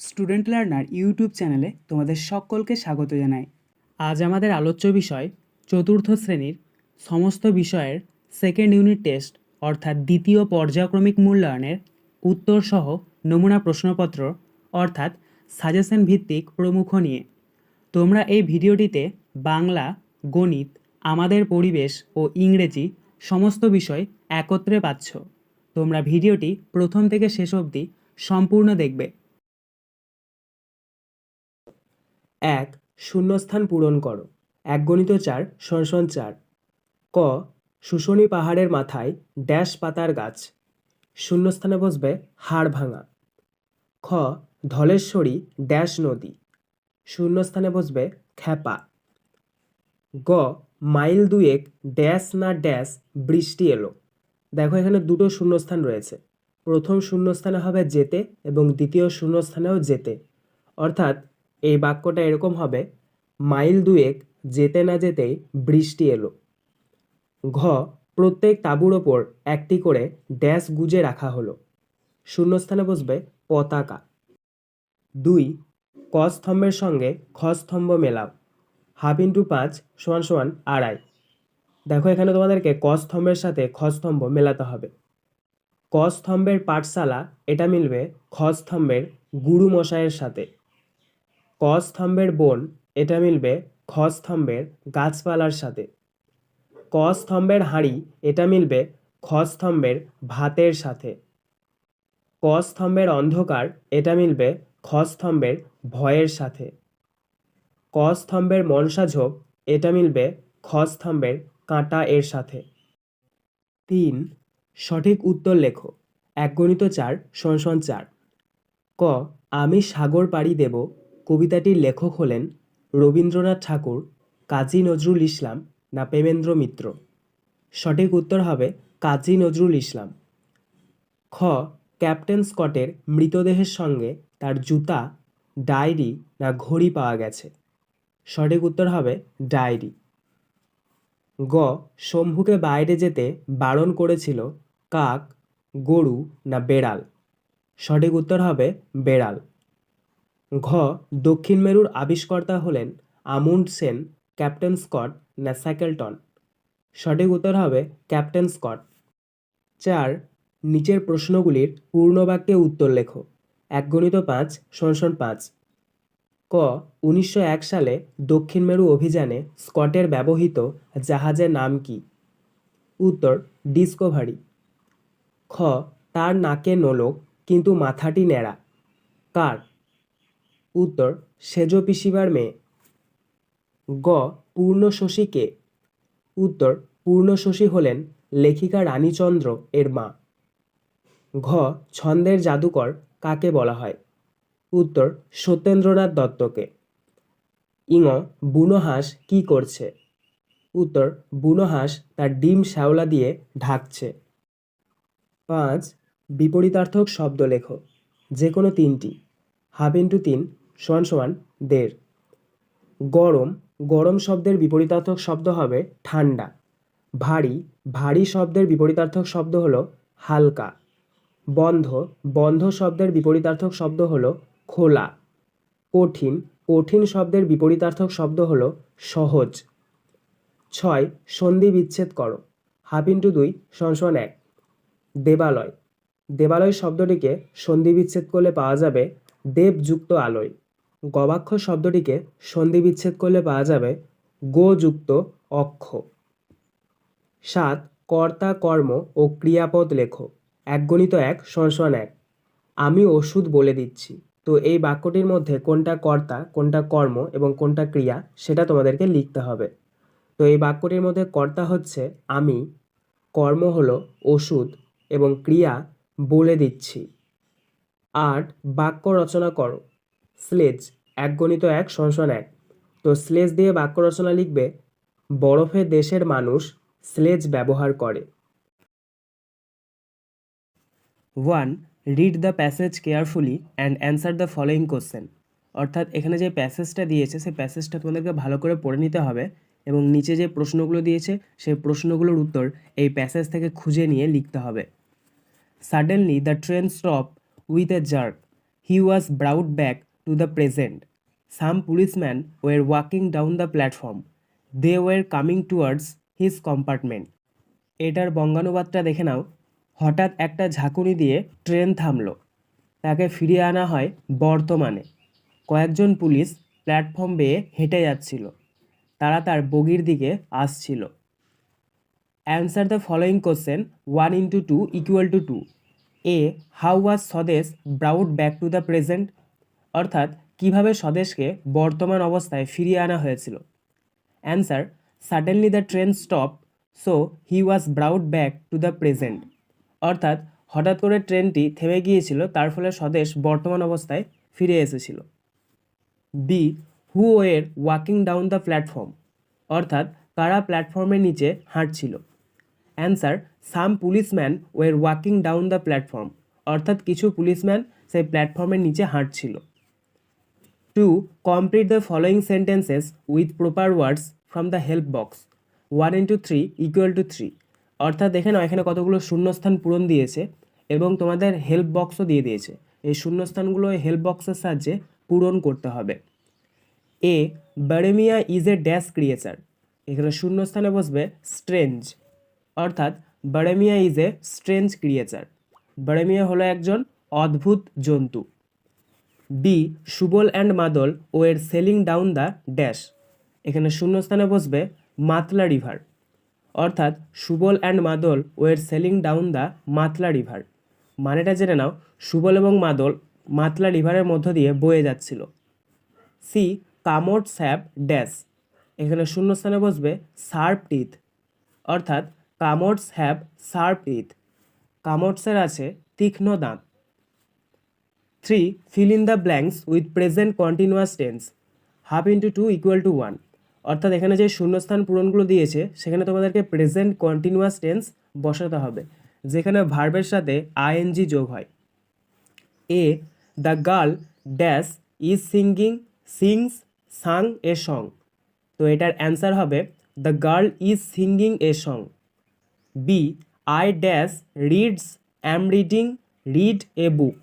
Student learner YouTube চ্যানেলে তোমাদের সকলকে স্বাগত জানাই। আজ আমাদের আলোচ্য বিষয় চতুর্থ শ্রেণির সমস্ত বিষয়ের সেকেন্ড ইউনিট টেস্ট অর্থাৎ দ্বিতীয় পর্যায়ক্রমিক মূল্যায়নের উত্তরসহ নমুনা প্রশ্নপত্র, অর্থাৎ সাজেশন ভিত্তিক প্রমুখ নিয়ে। তোমরা এই ভিডিওটিতে বাংলা, গণিত, আমাদের পরিবেশ ও ইংরেজি সমস্ত বিষয় একত্রে পাচ্ছ। তোমরা ভিডিওটি প্রথম থেকে শেষ অবধি সম্পূর্ণ দেখবে। এক, শূন্যস্থান পূরণ করো। এক গণিত চার সনসন চার। ক, শুশনি পাহাড়ের মাথায় ড্যাশ পাতার গাছ। শূন্যস্থানে বসবে হাড় ভাঙা। খ, ধলেশ্বরী ড্যাশ নদী। শূন্যস্থানে বসবে খ্যাপা। গ, মাইল দুয়েক ড্যাশ না ড্যাশ বৃষ্টি এলো। দেখো এখানে দুটো শূন্যস্থান রয়েছে। প্রথম শূন্যস্থানে হবে যেতে এবং দ্বিতীয় শূন্যস্থানেও যেতে। অর্থাৎ এই বাক্যটা এরকম হবে, মাইল দুয়েক যেতে না যেতেই বৃষ্টি এলো। ঘ, প্রত্যেক তাঁবুর ওপর একটি করে ড্যাশ গুজে রাখা হলো। শূন্যস্থানে বসবে পতাকা। দুই ক স্তম্ভের সঙ্গে খ স্তম্ভ মেলাও। হাফ ইন্টু পাঁচ সমান সমান আড়াই। দেখো এখানে তোমাদেরকে ক স্তম্ভের সাথে খ স্তম্ভ মেলাতে হবে। ক স্তম্ভের পাঠশালা, এটা মিলবে খ স্তম্ভের গুরু মশাইয়ের সাথে। ক স্তম্ভের বন, এটা মিলবে খ স্তম্ভের গাছপালার সাথে। ক স্তম্ভের হাঁড়ি, এটা মিলবে খ স্তম্ভের ভাতের সাথে। ক স্তম্ভের অন্ধকার, এটা মিলবে খ স্তম্ভের ভয়ের সাথে। ক স্তম্ভের মনসা ঝোপ, এটা মিলবে খ স্তম্ভের কাঁটা এর সাথে। তিন, সঠিক উত্তর লেখো এক গণিত চার সনসন চার। ক, আমি সাগর পাড়ি দেব কবিতাটির লেখক হলেন রবীন্দ্রনাথ ঠাকুর, কাজী নজরুল ইসলাম না প্রেমেন্দ্র মিত্র। সঠিক উত্তর হবে কাজী নজরুল ইসলাম। খ. ক্যাপ্টেন স্কটের মৃতদেহের সঙ্গে তার জুতা, ডায়েরি না ঘড়ি পাওয়া গেছে। সঠিক উত্তর হবে ডায়েরি। গ. শম্ভুকে বাইরে যেতে বারণ করেছিল কাক, গরু না বেড়াল। সঠিক উত্তর হবে বেড়াল। ঘ, দক্ষিণ মেরুর আবিষ্কর্তা হলেন আমুন্ড সেন, ক্যাপ্টেন স্কট না স্যাকেলটন সঠিক উত্তর হবে ক্যাপ্টেন স্কট। চার, নিচের প্রশ্নগুলির পূর্ণবাক্যে উত্তর লেখো। এক গণিত পাঁচ শোষণ পাঁচ। ক, উনিশশো এক সালে দক্ষিণ মেরু অভিযানে স্কটের ব্যবহৃত জাহাজের নাম কি? উত্তর, ডিসকভারি। খ, তার নাকে নোলক, কিন্তু মাথাটি নেড়া কার? উত্তর, সেজ পিসিবার মেয়ে। গ পূর্ণশশী কে উত্তর, পূর্ণশশী হলেন লেখিকা রানীচন্দ্র এর মা। ঘ, ছন্দের জাদুকর কাকে বলা হয়? উত্তর, সত্যেন্দ্রনাথ দত্তকে। ইঙ বুনো হাঁস কী করছে? উত্তর বুনো হাঁস তার ডিম শ্যাওলা দিয়ে ঢাকছে। পাঁচ, বিপরীতার্থক শব্দ লেখো যে কোনো তিনটি। হাফ ইন্টু তিন সমান সমান দেড়। গরম গরম শব্দের বিপরীতার্থক শব্দ হবে ঠান্ডা। ভারী ভারী শব্দের বিপরীতার্থক শব্দ হলো হালকা। বন্ধ বন্ধ শব্দের বিপরীতার্থক শব্দ হলো খোলা। কঠিন কঠিন শব্দের বিপরীতার্থক শব্দ হলো সহজ। ছয়, সন্ধি বিচ্ছেদ করো। হাফ ইন্টু দুই সমান এক। দেবালয়। দেবালয় শব্দটিকে সন্ধি বিচ্ছেদ করলে পাওয়া যাবে দেবযুক্ত আলোয়। গবাক্ষ শব্দটিকে সন্ধি বিচ্ছেদ করলে পাওয়া যাবে গোযুক্ত অক্ষ। সাত, কর্তা, কর্ম ও ক্রিয়াপদ লেখো। এক গণিত এক সমান এক। আমি ওষুধ বলে দিচ্ছি। তো এই বাক্যটির মধ্যে কোনটা কর্তা, কোনটা কর্ম এবং কোনটা ক্রিয়া সেটা তোমাদেরকে লিখতে হবে। তো এই বাক্যটির মধ্যে কর্তা হচ্ছে আমি, কর্ম হলো ওষুধ এবং ক্রিয়া বলে দিচ্ছি। আট, বাক্য রচনা করো। স্লেজ, এক গণিত এক সমান এক। তো স্লেজ দিয়ে বাক্য রচনা লিখবে, বরফে দেশের মানুষ স্লেজ ব্যবহার করে। One, read the passage carefully and answer the following question. অর্থাৎ এখানে যে প্যাসেজটা দিয়েছে, সেই প্যাসেজটা তোমাদেরকে ভালো করে পড়ে নিতে হবে এবং নিচে যে প্রশ্নগুলো দিয়েছে, সেই প্রশ্নগুলোর উত্তর এই প্যাসেজ থেকে খুঁজে নিয়ে লিখতে হবে। Suddenly the train stop with a jerk he was brought back to the present some policeman were walking down the platform they were coming towards his compartment এটার বঙ্গানুবাদটা দেখে নাও। হঠাৎ একটা ঝাঁকুনি দিয়ে ট্রেন থামলো। তাকে ফিরিয়ে আনা হয় বর্তমানে। কয়েকজন পুলিশ প্ল্যাটফর্ম বেয়ে হেঁটে যাচ্ছিল। তারা তার বগির দিকে আসছিল। Answer the following question one into two equal to two a how was Swadesh brought back to the present অর্থাৎ কীভাবে স্বদেশকে বর্তমান অবস্থায় ফিরিয়ে আনা হয়েছিল। Answer suddenly the train stop so he was brought back to the present অর্থাৎ, হঠাৎ করে ট্রেনটি থেমে গিয়েছিল, তার ফলে স্বদেশ বর্তমান অবস্থায় ফিরে এসেছিল। B who were walking down the platform অর্থাৎ, কারা প্ল্যাটফর্মের নিচে হাঁটছিল? Answer some policeman were walking down the platform অর্থাৎ, কিছু পুলিশম্যান সেই প্ল্যাটফর্মের নিচে হাঁটছিল। Two complete the following sentences with proper words from the help box one into three equal to three অর্থাৎ দেখে নাও, এখানে কতগুলো শূন্যস্থান পূরণ দিয়েছে এবং তোমাদের হেল্প বক্সও দিয়ে দিয়েছে। এই শূন্যস্থানগুলো হেল্প বক্সের সাহায্যে পূরণ করতে হবে। A Baremia is a dash creature এখানে শূন্যস্থানে বসবে স্ট্রেঞ্জ অর্থাৎ Baremia is a strange creature Baremia হলো একজন অদ্ভুত জন্তু। বি সুবল অ্যান্ড মাদল ও এর সেলিং ডাউন দ্য ড্যাশ। এখানে শূন্যস্থানে বসবে মাতলা রিভার। অর্থাৎ সুবল অ্যান্ড মাদল ও এর sailing down the Matla river. মানেটা জেনে নাও, সুবল এবং মাদল মাতলা রিভারের মধ্য দিয়ে বয়ে যাচ্ছিল। Sea kamot sap dash. এখানে শূন্যস্থানে বসবে সার্প টিথ। অর্থাৎ কামোটস হ্যাভ সার্প টিথ। কামোটসের আছে তীক্ষ্ণ দাঁত। Three fill in the blanks with present continuous tense half into two equal to one অর্থাৎ এখানে যে শূন্যস্থান পূরণগুলো দিয়েছে, সেখানে তোমাদেরকে প্রেজেন্ট কন্টিনিউয়াস টেন্স বসাতে হবে, যেখানে ভার্বের সাথে আইএনজি যোগ হয়। A the girl dash is singing sings sang a song তো এটার অ্যান্সার হবে the girl is singing a song b I dash reads am reading read a book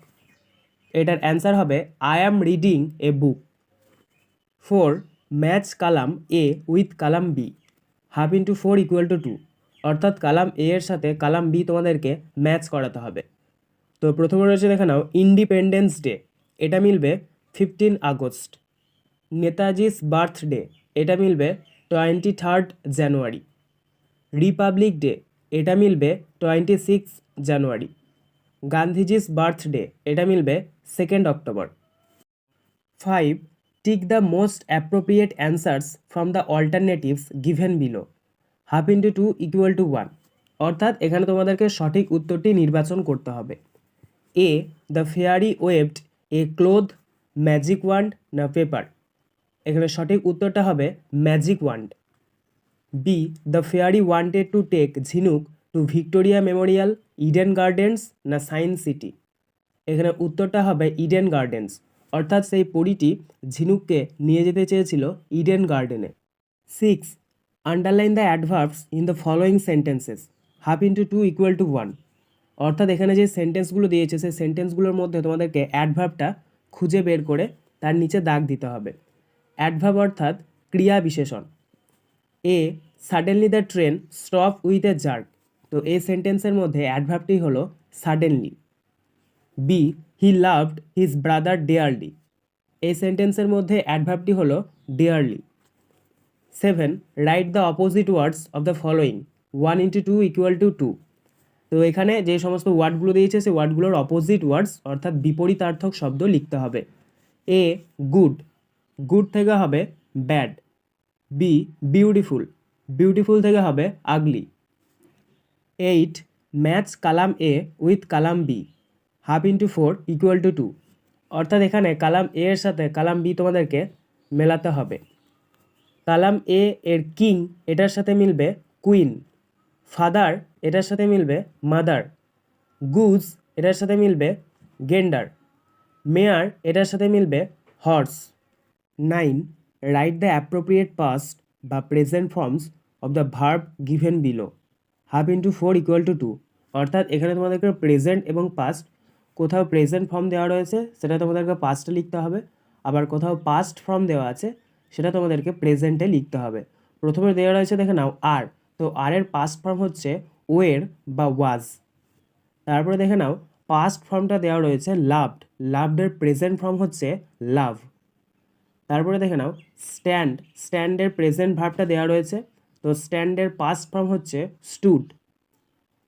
এটার অ্যান্সার হবে I am reading a book four match column a with column b half into four equal to two অর্থাৎ column এ এর সাথে column B তোমাদেরকে match করাতে হবে। তো প্রথমে রয়েছে দেখে নাও ইন্ডিপেন্ডেন্স ডে এটা মিলবে ফিফটিন আগস্ট। নেতাজিস বার্থডে এটা মিলবে twenty third January republic day এটা মিলবে twenty six January Gandhiji's birthday এটা মিলবে second October five tick the most appropriate answers from the alternatives given below half into two equal to one অর্থাৎ এখানে তোমাদেরকে সঠিক উত্তরটি নির্বাচন করতে হবে। A the fairy waved a cloth magic wand না পেপার এখানে সঠিক উত্তরটা হবে magic wand b the fairy wanted to take Jhinuk to Victoria memorial Eden Gardens না সায়েন্স সিটি এখানে উত্তরটা হবে ইডেন গার্ডেন্স অর্থাৎ সেই পরীটি ঝিনুককে নিয়ে যেতে চেয়েছিল ইডেন গার্ডেনে six underline the adverbs in the following sentences half into two equal to one অর্থাৎ এখানে যে সেন্টেন্সগুলো দিয়েছে, সেই সেন্টেন্সগুলোর মধ্যে তোমাদেরকে অ্যাডভার্বটা খুঁজে বের করে তার নিচে দাগ দিতে হবে। অ্যাডভার্ব অর্থাৎ ক্রিয়া বিশেষণ। A suddenly the train stop with a jerk তো এই সেন্টেন্সের মধ্যে অ্যাডভার্বটি হলো suddenly b he loved his brother dearly এই সেন্টেন্সের মধ্যে অ্যাডভার্বটি হলো dearly seven write the opposite words of the following one into two equal to two তো এখানে যে সমস্ত ওয়ার্ডগুলো দিয়েছে, সেই ওয়ার্ডগুলোর অপোজিট ওয়ার্ডস অর্থাৎ বিপরীতার্থক শব্দ লিখতে হবে। এ গুড গুড থেকে হবে ব্যাড বি বিউটিফুল বিউটিফুল থেকে হবে ugly eight match column a with column b half into four equal to two. অর্থাৎ এখানে কালাম এ এর সাথে কালাম বি তোমাদেরকে মেলাতে হবে। কালাম এ এর কিং এটার সাথে মিলবে কুইন ফাদার এটার সাথে মিলবে মাদার গুজ এটার সাথে মিলবে গেন্ডার মেয়ার এটার সাথে মিলবে horse nine write the appropriate past বা present forms of the verb given below half into four equal to two. অর্থাৎ এখানে তোমাদেরকে প্রেজেন্ট এবং পাস্ট কোথাও প্রেজেন্ট ফর্ম দেওয়া রয়েছে, সেটা তোমাদেরকে পাস্টে লিখতে হবে। আবার কোথাও পাস্ট ফর্ম দেওয়া আছে, সেটা তোমাদেরকে প্রেজেন্টে লিখতে হবে। প্রথমে দেওয়া রয়েছে, দেখে নাও আর তো আর এর পাস্ট ফর্ম হচ্ছে ওয়ের বা ওয়াজ তারপরে দেখে নাও পাস্ট ফর্মটা দেওয়া রয়েছে লাভড লাভডের প্রেজেন্ট ফর্ম হচ্ছে লাভ তারপরে দেখে নাও স্ট্যান্ড স্ট্যান্ডের প্রেজেন্ট ভার্বটা দেওয়া রয়েছে, তো স্ট্যান্ডের পাস্ট ফর্ম হচ্ছে স্টুড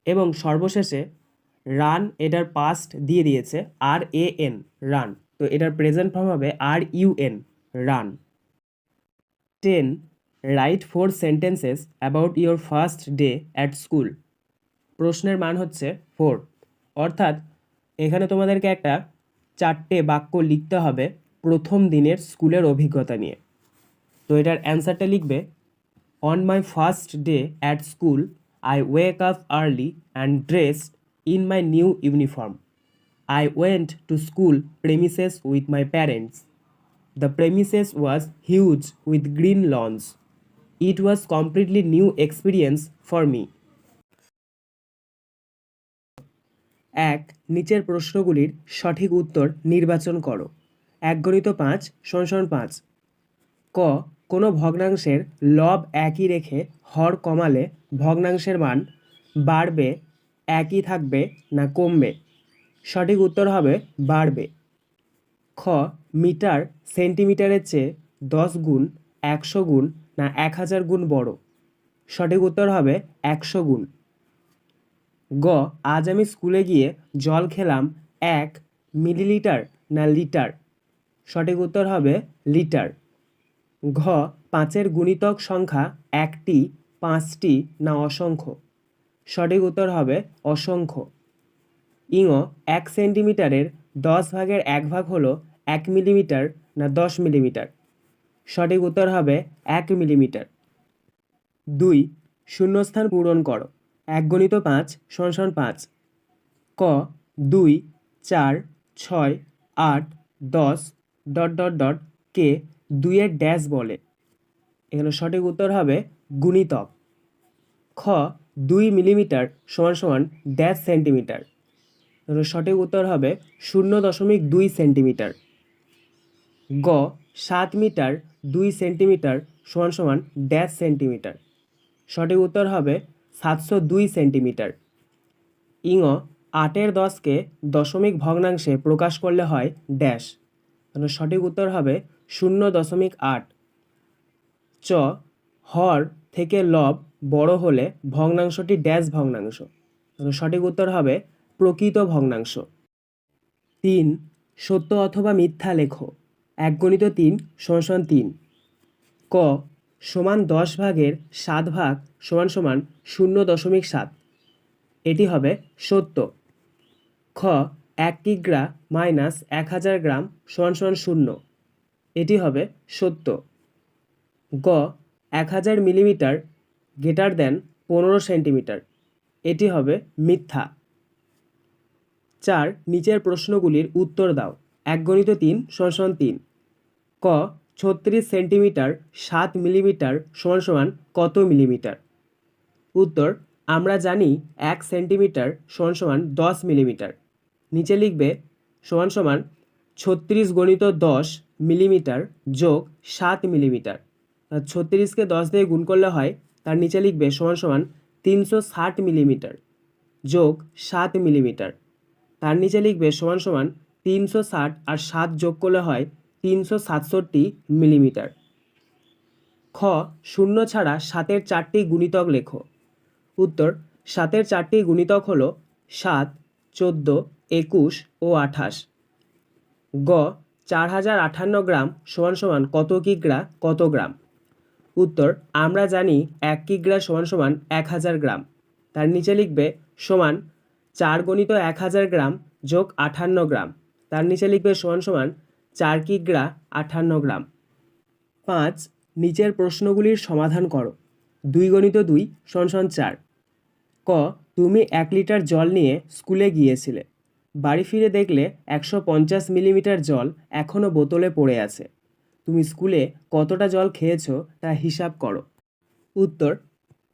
এবং সর্বশেষে রান এটার পাস্ট দিয়ে দিয়েছে আর এ এন রান। তো এটার প্রেজেন্ট ফর্ম হবে R U N run. Ten write four sentences about your first day at school প্রশ্নের মান হচ্ছে ফোর অর্থাৎ এখানে তোমাদেরকে একটা চারটে বাক্য লিখতে হবে প্রথম দিনের স্কুলের অভিজ্ঞতা নিয়ে। তো এটার অ্যান্সারটা লিখবে on my first day at school I wake up early and dressed in my new uniform I went to school premises with my parents the premises was huge with green lawn it was completely new experience for me এক, নিচের প্রশ্নগুলির সঠিক উত্তর নির্বাচন করো। এক গণিত পাঁচ শোষণ পাঁচ। ক, কোনো ভগ্নাংশের লব একই রেখে হর কমালে ভগ্নাংশের মান বাড়বে একই থাকবে না কমবে? সঠিক উত্তর হবে বাড়বে। খ, মিটার সেন্টিমিটারের চেয়ে দশ গুণ একশো গুণ না এক হাজার গুণ বড়? সঠিক উত্তর হবে একশো গুণ। গ, আজ আমি স্কুলে গিয়ে জল খেলাম এক মিলিলিটার না লিটার? সঠিক উত্তর হবে লিটার। ঘ, পাঁচের গুণিতক সংখ্যা একটি, পাঁচটি না অসংখ্য? সঠিক উত্তর হবে অসংখ্য। ইঙ, এক সেন্টিমিটারের দশ ভাগের এক ভাগ হলো এক মিলিমিটার না দশ মিলিমিটার। সঠিক উত্তর হবে এক মিলিমিটার। দুই, শূন্যস্থান পূরণ করো। এক গণিত পাঁচ, সমান পাঁচ। ক, দুই, চার, ছয়, আট, দশ, ডট ডট ডট, কে দুইয়ের ড্যাশ বলে। এখানে সঠিক উত্তর হবে গুণিতক। খ দুই মিলিমিটার সমান সমান ড্যাশ সেন্টিমিটার। সঠিক উত্তর হবে শূন্য দশমিক দুই সেন্টিমিটার। গ, সাত মিটার দুই সেন্টিমিটার সমান সমান ড্যাশ সেন্টিমিটার। সঠিক উত্তর হবে সাতশো দুই সেন্টিমিটার। ইঙ আটের দশকে দশমিক ভগ্নাংশে প্রকাশ করলে হয় ড্যাশ। সঠিক উত্তর হবে শূন্য দশমিক আট। চ, হর থেকে লব বড় হলে ভগ্নাংশটি ড্যাশ ভগ্নাংশ। সঠিক উত্তর হবে প্রকৃত ভগ্নাংশ। তিন, সত্য অথবা মিথ্যা লেখো। এক গণিত তিন সমান তিন। ক, সমান দশ ভাগের সাত ভাগ সমান সমান শূন্য দশমিক সাত। এটি হবে সত্য। খ, এক কিগ্রা মাইনাস এক হাজার গ্রাম সমান সমান শূন্য। এটি হবে সত্য। গ, এক হাজার মিলিমিটার গ্রেটার দেন পনেরো সেন্টিমিটার এটি হবে মিথ্যা। চার, নিচের প্রশ্নগুলির উত্তর দাও। এক গণিত তিন, সমান তিন। ক, ছত্রিশ সেন্টিমিটার সাত মিলিমিটার সমান সমান কত মিলিমিটার উত্তর, আমরা জানি এক সেন্টিমিটার সমান সমান দশ মিলিমিটার নিচে লিখবে সমান সমান ছত্রিশ গণিত দশ মিলিমিটার যোগ সাত মিলিমিটার ছত্রিশকে দশ দিয়ে গুণ করলে হয় তার নিচে লিখবে সমান সমান তিনশো ষাট মিলিমিটার যোগ সাত মিলিমিটার। তার নিচে লিখবে সমান সমান তিনশো ষাট আর সাত যোগ করলে হয় তিনশো সাতষট্টি মিলিমিটার। খ, শূন্য ছাড়া সাতের চারটি গুণিতক লেখো। উত্তর, সাতের চারটি গুণিতক হলো সাত, চোদ্দ, একুশ ও আঠাশ। গ, চার হাজার আটান্ন গ্রাম সমান সমান কত কিগ্রা, কত গ্রাম? উত্তর, আমরা জানি এক কিগ্রা সমান সমান এক হাজার গ্রাম। তার নিচে লিখবে সমান চার গণিত এক হাজার গ্রাম যোগ আটান্ন গ্রাম। তার নিচে লিখবে সমান সমান চার কিগ্রা আটান্ন গ্রাম। পাঁচ, নিচের প্রশ্নগুলির সমাধান করো। দুই গণিত দুই সমান সমান চার। ক, তুমি এক লিটার জল নিয়ে স্কুলে গিয়েছিলে। বাড়ি ফিরে দেখলে একশো পঞ্চাশ মিলিমিটার জল এখনও বোতলে পড়ে আছে। তুমি স্কুলে কতটা জল খেয়েছো তা হিসাব করো। উত্তর,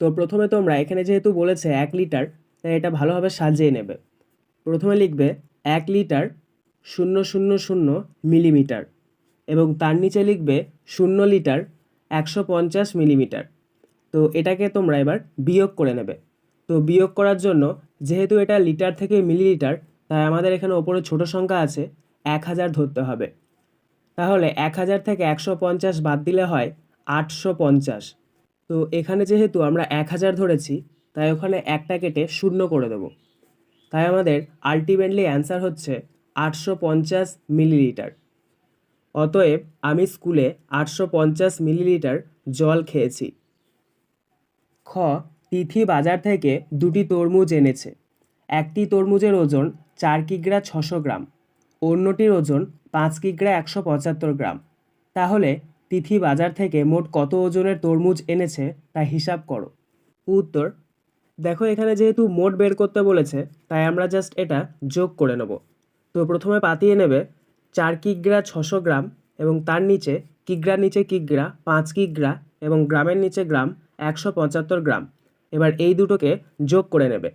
তো প্রথমে তোমরা এখানে যেহেতু বলেছে এক লিটার, তাই এটা ভালোভাবে সাজিয়ে নেবে। প্রথমে লিখবে এক লিটার শূন্য শূন্য শূন্য মিলিমিটার এবং তার নিচে লিখবে শূন্য লিটার একশো পঞ্চাশ মিলিমিটার। তো এটাকে তোমরা এবার বিয়োগ করে নেবে। তো বিয়োগ করার জন্য যেহেতু এটা লিটার থেকে মিলিলিটার, তাই আমাদের এখানে ওপরে ছোট সংখ্যা আছে, এক হাজার ধরতে হবে। তাহলে এক হাজার থেকে একশো পঞ্চাশ বাদ দিলে হয় আটশো পঞ্চাশ। তো এখানে যেহেতু আমরা এক হাজার ধরেছি, তাই ওখানে একটা কেটে শূন্য করে দেবো। তাই আমাদের আলটিমেটলি অ্যান্সার হচ্ছে আটশো পঞ্চাশ মিলিলিটার অতএব আমি স্কুলে আটশো পঞ্চাশ মিলিলিটার জল খেয়েছি। খ, তিথি বাজার থেকে দুটি তরমুজ এনেছে। একটি তরমুজের ওজন চার কিগ্রা ছশো গ্রাম, অন্যটির ওজন পাঁচ কিগ্রা একশো পঁচাত্তর গ্রাম। তাহলে তিথি বাজার থেকে মোট কত ওজনের তরমুজ এনেছে তা হিসাব করো। উত্তর, দেখো এখানে যেহেতু মোট বের করতে বলেছে, তাই আমরা জাস্ট এটা যোগ করে নেব। তো প্রথমে পাতিয়ে নেবে চার কিগ্রা ছশো গ্রাম এবং তার নিচে কিগ্রার নিচে কিগ্রা, পাঁচ কিগ্রা এবং গ্রামের নিচে গ্রাম একশো পঁচাত্তর গ্রাম। এবার এই দুটোকে যোগ করে নেবে।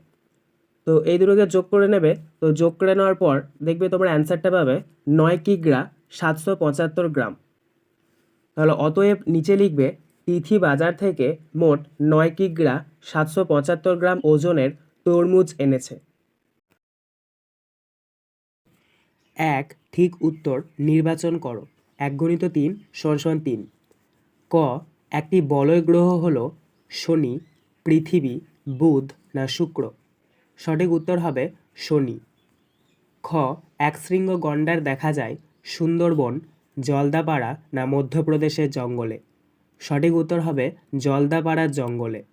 তো এই দুটোকে যোগ করে নেবে। তো যোগ করে নেওয়ার পর দেখবে তোমরা অ্যান্সারটা পাবে নয় কিগ্রা সাতশো পঁচাত্তর গ্রাম। তাহলে অতএব নিচে লিখবে, তিথি বাজার থেকে মোট নয় কিগ্রা সাতশো পঁচাত্তর গ্রাম ওজনের তরমুজ এনেছে। এক, ঠিক উত্তর, নির্বাচন করো। এক গণিত তিন, সমান তিন। ক, একটি বলয় গ্রহ হল শনি, পৃথিবী, বুধ না শুক্র। সঠিক উত্তর হবে শনি। খ, এক শৃঙ্গ গন্ডার দেখা যায় সুন্দরবন, জলদাপাড়া না মধ্যপ্রদেশের জঙ্গলে। সঠিক উত্তর হবে জলদাপাড়ার জঙ্গলে।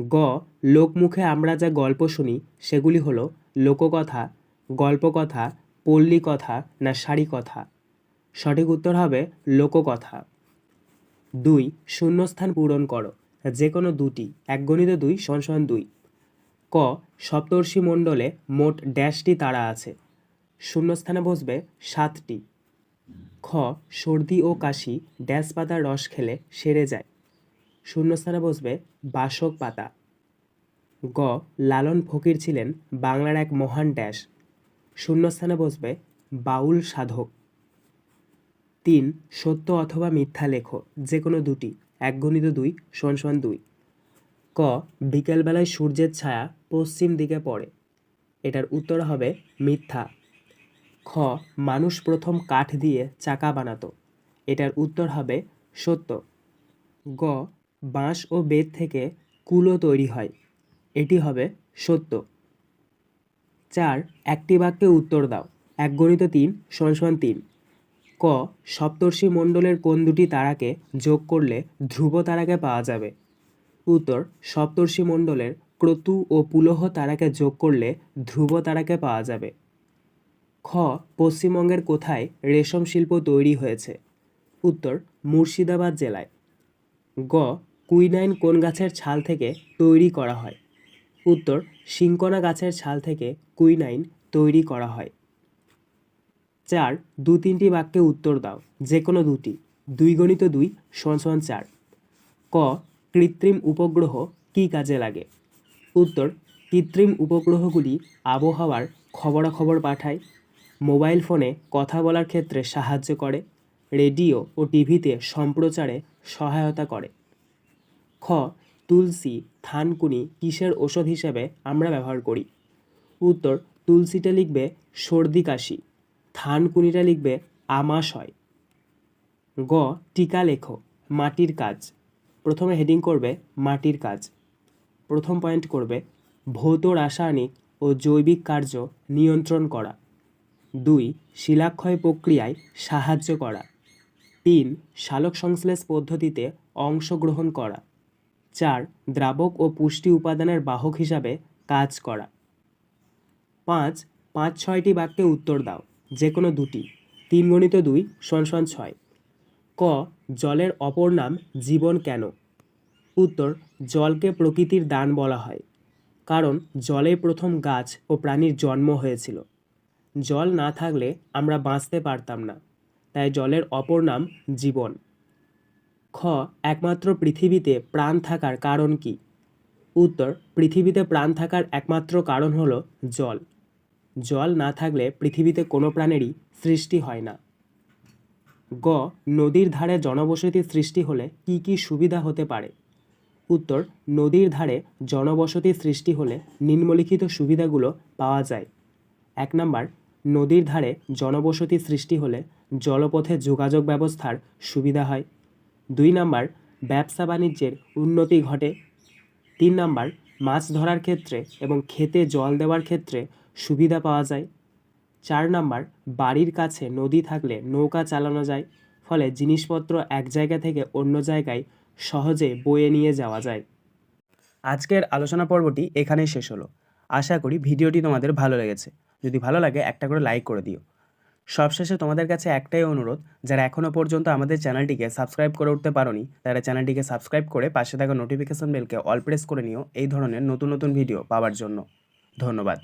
গ, লোকমুখে আমরা যা গল্প শুনি সেগুলি হলো লোককথা, গল্পকথা পল্লী কথা না সারি কথা সঠিক উত্তর হবে লোককথা। দুই, শূন্যস্থান পূরণ করো। যে কোনো দুটি এক গণিত দুই সমান দুই। ক, সপ্তর্ষি মণ্ডলে মোট ড্যাশটি তারা আছে। শূন্যস্থানে বসবে সাতটি। খ, সর্দি ও কাশি ড্যাশ পাতার রস খেলে সেরে যায়। শূন্যস্থানে বসবে বাসক পাতা। গ, লালন ফকির ছিলেন বাংলার এক মহান ড্যাশ। শূন্যস্থানে বসবে বাউল সাধক। তিন, সত্য অথবা মিথ্যা লেখো যে কোনো দুটি এক গণিত দুই সমান দুই। ক, বিকেলবেলায় সূর্যের ছায়া পশ্চিম দিকে পড়ে। এটার উত্তর হবে মিথ্যা। খ, মানুষ প্রথম কাঠ দিয়ে চাকা বানাতো। এটার উত্তর হবে সত্য। গ, বাঁশ ও বেত থেকে কুলো তৈরি হয়। এটি হবে সত্য। চার, একটি বাক্যে উত্তর দাও। এক গণিত তিন, সমান তিন। ক, সপ্তর্ষি মণ্ডলের কোন দুটি তারাকে যোগ করলে ধ্রুব তারাকে পাওয়া যাবে? উত্তর সপ্তর্ষি মণ্ডলের ক্রতু ও পুলহ তারাকে যোগ করলে ধ্রুব তারাকে পাওয়া যাবে। খ, পশ্চিমবঙ্গের কোথায় রেশম শিল্প তৈরি হয়েছে? উত্তর, মুর্শিদাবাদ জেলায়। গ, কুইনাইন কোন গাছের ছাল থেকে তৈরি করা হয়? উত্তর শিংকনা গাছের ছাল থেকে কুইনাইন তৈরি করা হয়। চার, দু তিনটি বাক্যে উত্তর দাও যে কোনো দুটি। দুই গণিত দুই, সমান সমান চার। ক কৃত্রিম উপগ্রহ কী কাজে লাগে? উত্তর, কৃত্রিম উপগ্রহগুলি আবহাওয়ার খবরাখবর পাঠায়, মোবাইল ফোনে কথা বলার ক্ষেত্রে সাহায্য করে, রেডিও ও টিভিতে সম্প্রচারে সহায়তা করে। খ, তুলসী থানকুনি কিসের ওষুধ হিসেবে আমরা ব্যবহার করি? উত্তর, তুলসীটা লিখবে সর্দি কাশি, থানকুনিটা লিখবে আমাশয়। গ, টিকা লেখো, মাটির কাজ। প্রথমে হেডিং করবে মাটির কাজ। প্রথম পয়েন্ট করবে ভৌত, রাসায়নিক ও জৈবিক কার্য নিয়ন্ত্রণ করা। দুই, শিলাক্ষয় প্রক্রিয়ায় সাহায্য করা। তিন সালোক সংশ্লেষ পদ্ধতিতে অংশগ্রহণ করা। চার, দ্রাবক ও পুষ্টি উপাদানের বাহক হিসাবে কাজ করা। পাঁচ পাঁচ, ছয়টি বাক্যে উত্তর দাও যে কোনো দুটি। তিন গণিত দুই, সমান সমান ছয়। ক, জলের অপর নাম জীবন কেন? উত্তর, জলকে প্রকৃতির দান বলা হয়, কারণ জলে প্রথম গাছ ও প্রাণীর জন্ম হয়েছিল। জল না থাকলে আমরা বাঁচতে পারতাম না, তাই জলের অপর নাম জীবন। খ, একমাত্র পৃথিবীতে প্রাণ থাকার কারণ কি? উত্তর, পৃথিবীতে প্রাণ থাকার একমাত্র কারণ হলো জল। জল না থাকলে পৃথিবীতে কোনো প্রাণেরই সৃষ্টি হয় না। গ, নদীর ধারে জনবসতি সৃষ্টি হলে কি কি সুবিধা হতে পারে? উত্তর, নদীর ধারে জনবসতি সৃষ্টি হলে নিম্নলিখিত সুবিধাগুলো পাওয়া যায়। এক নাম্বার, নদীর ধারে জনবসতি সৃষ্টি হলে জলপথে যোগাযোগ ব্যবস্থার সুবিধা হয়। দুই নাম্বার, ব্যবসা বাণিজ্যের উন্নতি ঘটে। তিন নাম্বার, মাছ ধরার ক্ষেত্রে এবং খেতে জল দেওয়ার ক্ষেত্রে সুবিধা পাওয়া যায়। চার নাম্বার, বাড়ির কাছে নদী থাকলে নৌকা চালানো যায়, ফলে জিনিসপত্র এক জায়গা থেকে অন্য জায়গায় সহজে বয়ে নিয়ে যাওয়া যায়। আজকের আলোচনা পর্বটি এখানেই শেষ হলো। আশা করি ভিডিওটি তোমাদের ভালো লেগেছে। যদি ভালো লাগে, একটা করে লাইক করে দিও। সবশেষে তোমাদের কাছে একটাই অনুরোধ, যারা এখনও পর্যন্ত আমাদের চ্যানেলটিকে সাবস্ক্রাইব করে উঠতে পারোনি, তারা চ্যানেলটিকে সাবস্ক্রাইব করে পাশে থাকা নোটিফিকেশন বেলকে অল প্রেস করে নিও, এই ধরনের নতুন নতুন ভিডিও পাওয়ার জন্য। ধন্যবাদ।